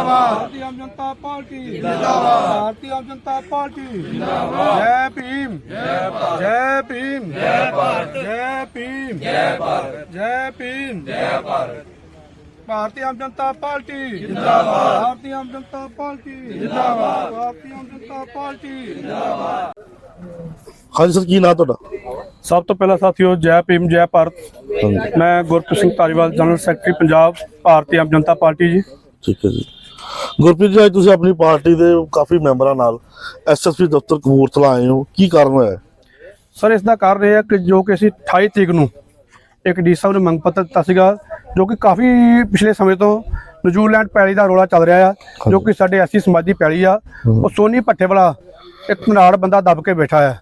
भारतीय आम जनता पार्टी। भारतीय आम जनता पार्टी। जय भीम। जय भीम। जय भीम। जय भीम। भारतीय आम जनता पार्टी। भारतीय आम जनता पार्टी। भारतीय आम जनता पार्टी। ਹਾਂਜੀ ਸਰ ਕੀ ਨਾਂ ਤੁਹਾਡਾ ਸਭ ਤੋਂ ਪਹਿਲਾਂ ਸਾਥੀਓ ਜੈ ਭੀਮ ਜੈ ਭਾਰਤ ਮੈਂ ਗੁਰਪ੍ਰੀਤ ਸਿੰਘ ਧਾਰੀਵਾਲ ਜਨਰਲ ਸੈਕਟਰੀ ਪੰਜਾਬ ਭਾਰਤੀ ਗੁਰਪ੍ਰੀਤ ਜੀ ਅੱਜ ਤੁਸੀਂ ਆਪਣੀ ਪਾਰਟੀ ਦੇ ਕਾਫੀ ਮੈਂਬਰਾਂ ਨਾਲ ਐਸਐਸਪੀ ਦਫ਼ਤਰ ਕਪੂਰਥਲਾ ਆਏ ਹੋ। ਕੀ ਕਾਰਨ ਹੋਇਆ? ਸਰ ਇਸ ਦਾ ਕਾਰਨ ਇਹ ਹੈ ਕਿ ਜੋ ਕਿ ਅਸੀਂ 28 ਤਰੀਕ ਨੂੰ ਇੱਕ ਡੀ ਸਾਹਿਬ ਨੇ ਮੰਗ ਪੱਤਰ ਦਿੱਤਾ ਸੀਗਾ ਜੋ ਕਿ ਕਾਫੀ ਪਿਛਲੇ ਸਮੇਂ ਤੋਂ ਨਿਊਜ਼ੀਲੈਂਡ ਪੈਲੀ ਦਾ ਰੋਲਾ ਚੱਲ ਰਿਹਾ ਆ ਜੋ ਕਿ ਸਾਡੇ ਐਸੀ ਸਮਾਜੀ ਪੈਲੀ ਆ ਉਹ ਸੋਨੀ ਭੱਠੇ ਵਾਲਾ ਇੱਕ ਮਨਾੜ ਬੰਦਾ ਦੱਬ ਕੇ ਬੈਠਾ ਆ।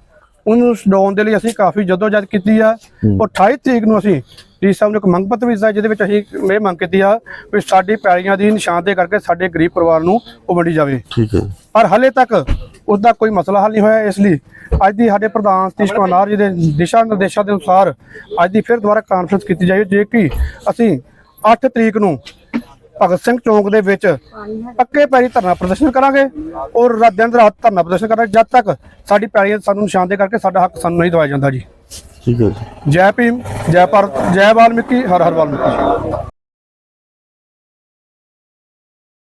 ਉਹਨੂੰ ਛਡਾਉਣ ਦੇ ਲਈ ਅਸੀਂ ਕਾਫੀ ਜਦੋਜਹਿਦ ਕੀਤੀ ਆ। ਉਹ 28 ਤਰੀਕ ਨੂੰ ਅਸੀਂ ਡੀ ਸਾਹਿਬ ਨੂੰ ਇੱਕ ਮੰਗ ਪੱਤਰ ਵੀ ਦਿੱਤਾ ਜਿਹਦੇ ਵਿੱਚ ਅਸੀਂ ਇਹ ਮੰਗ ਕੀਤੀ ਆ ਵੀ ਸਾਡੀ ਪੈਲੀਆਂ ਦੀ ਨਿਸ਼ਾਨਦੇਹੀ ਕਰਕੇ ਸਾਡੇ ਗਰੀਬ ਪਰਿਵਾਰ ਨੂੰ ਉਹ ਵੰਡੀ ਜਾਵੇ ਠੀਕ ਹੈ ਜੀ। ਪਰ ਹਲੇ ਤੱਕ ਉਸ ਦਾ ਕੋਈ ਮਸਲਾ ਹੱਲ ਨਹੀਂ ਹੋਇਆ ਇਸ ਲਈ ਅੱਜ ਦੀ ਸਾਡੇ ਪ੍ਰਧਾਨ ਸਤੀਸ਼ ਕੁਮਾਰ ਜੀ ਦੇ ਦਿਸ਼ਾ ਨਿਰਦੇਸ਼ਾਂ ਦੇ ਅਨੁਸਾਰ ਅੱਜ ਦੀ ਫਿਰ ਦੁਬਾਰਾ ਕਾਨਫਰੰਸ ਕੀਤੀ ਜਾਏ ਜੇ ਕਿ ਅਸੀਂ 8 ਤਰੀਕ ਨੂੰ ਭਗਤ ਸਿੰਘ ਚੌਂਕ ਦੇ ਵਿੱਚ ਪੱਕੇ ਪੈਰੀ ਧਰਨਾ ਪ੍ਰਦਰਸ਼ਨ ਕਰਾਂਗੇ ਔਰ ਰਾਤ ਦਿਨ ਰਾਤ ਧਰਨਾ ਪ੍ਰਦਰਸ਼ਨ ਕਰਾਂਗੇ ਜਦ ਤੱਕ ਸਾਡੀ ਪੈਰੀ ਸਾਨੂੰ ਨਿਸ਼ਾਨਦੇ ਕਰਕੇ ਸਾਡਾ ਹੱਕ ਸਾਨੂੰ ਨਹੀਂ ਦਵਾਇਆ ਜਾਂਦਾ ਜੀ ਠੀਕ ਹੈ ਜੀ। ਜੈ ਭੀਮ ਜੈ ਭਾਰਤ ਜੈ ਵਾਲਮੀਕੀ ਹਰ ਹਰ ਵਾਲਮੀਕੀ।